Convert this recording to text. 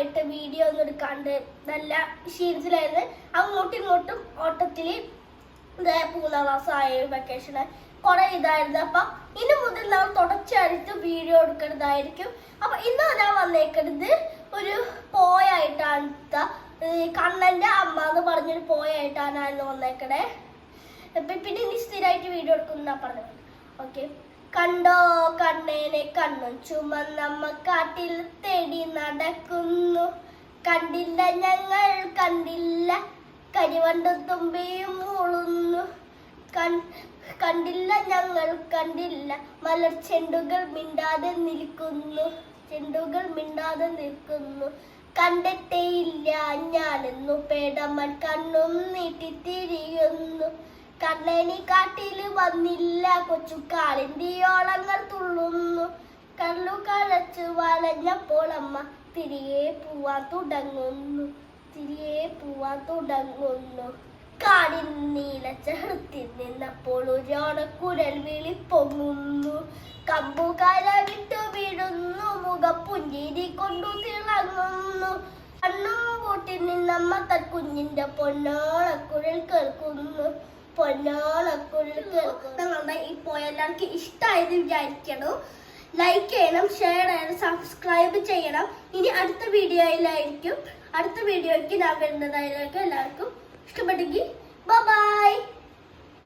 ദിവസമായിട്ട് വീഡിയോ ഒന്നും എടുക്കാണ്ട് നല്ല ക്ഷീണിച്ചിലായിരുന്നു അങ്ങോട്ടും ഇങ്ങോട്ടും ഓട്ടത്തിൽ ഇതേ മൂന്നാം ക്ലാസ് ആയ വെക്കേഷന് കുറെ ഇതായിരുന്നു. അപ്പൊ ഇനി മുതൽ നാം തുടർച്ചയായിട്ട് വീഡിയോ എടുക്കുന്നതായിരിക്കും. അപ്പൊ ഇന്ന് ഞാൻ വന്നേക്കുന്നത് ഒരു പോയായിട്ടാണ്. കണ്ണന്റെ അമ്മ എന്ന് പറഞ്ഞൊരു പോയായിട്ടാണ് ഇന്ന് വന്നേക്കണേ പിന്നെ ഇനി സ്ഥിരമായിട്ട് വീഡിയോ എടുക്കുന്ന പറഞ്ഞത്. ഓക്കെ കണ്ടോ കണ്ണേനെ കണ്ണും ചുമന്നമ്മ കാട്ടിൽ നടക്കുന്നു. കണ്ടില്ല ഞങ്ങൾ കണ്ടില്ല. കരിവണ്ട തുമ്പിയും മൂളുന്നു. കണ്ടില്ല ഞങ്ങൾ കണ്ടില്ല. മലർ ചെണ്ടുകൾ മിണ്ടാതെ നിൽക്കുന്നു. ചെണ്ടുകൾ മിണ്ടാതെ നിൽക്കുന്നു. കണ്ടെത്തേയില്ല ഞാനെന്നു. പേടമ്മൻ കണ്ണും നീട്ടി തിരിയുന്നു. കണ്ണനി കാട്ടിൽ വന്നില്ല. കൊച്ചു ഓളങ്ങൾ തുള്ളുന്നു. കള്ളു കഴച്ചു വളഞ്ഞപ്പോൾ അമ്മ തിരികെ പോവാൻ തുടങ്ങുന്നു. തിരികെ പോവാൻ തുടങ്ങുന്നു. കാടിൻ നീല ചെറുത്തിൽ നിന്നപ്പോൾ ഒരു ഓണക്കുരൽ വിളി പൊങ്ങുന്നു കമ്പുകര വിട്ടു വീഴുന്നു മുഖപ്പുഞ്ചിരി കൊണ്ടു തിളങ്ങുന്നു. കണ്ണും കൂട്ടി നിന്നമ്മ തൻ കുഞ്ഞിന്റെ കേൾക്കുന്നു. പൊന്നോളക്കുഴൽ കേൾക്കുന്നു. നിങ്ങളുടെ പോയ എല്ലാവർക്കും ഇഷ്ടമായത് വിചാരിക്കണം. ലൈക്ക് ചെയ്യണം ഷെയർ ചെയ്യണം സബ്സ്ക്രൈബ് ചെയ്യണം. ഇനി അടുത്ത വീഡിയോയിലായിരിക്കും. അടുത്ത വീഡിയോയ്ക്ക് ഞാൻ വരുന്നതായിരിക്കും എല്ലാവർക്കും ഇഷ്ടപ്പെട്ടെങ്കിൽ ബൈ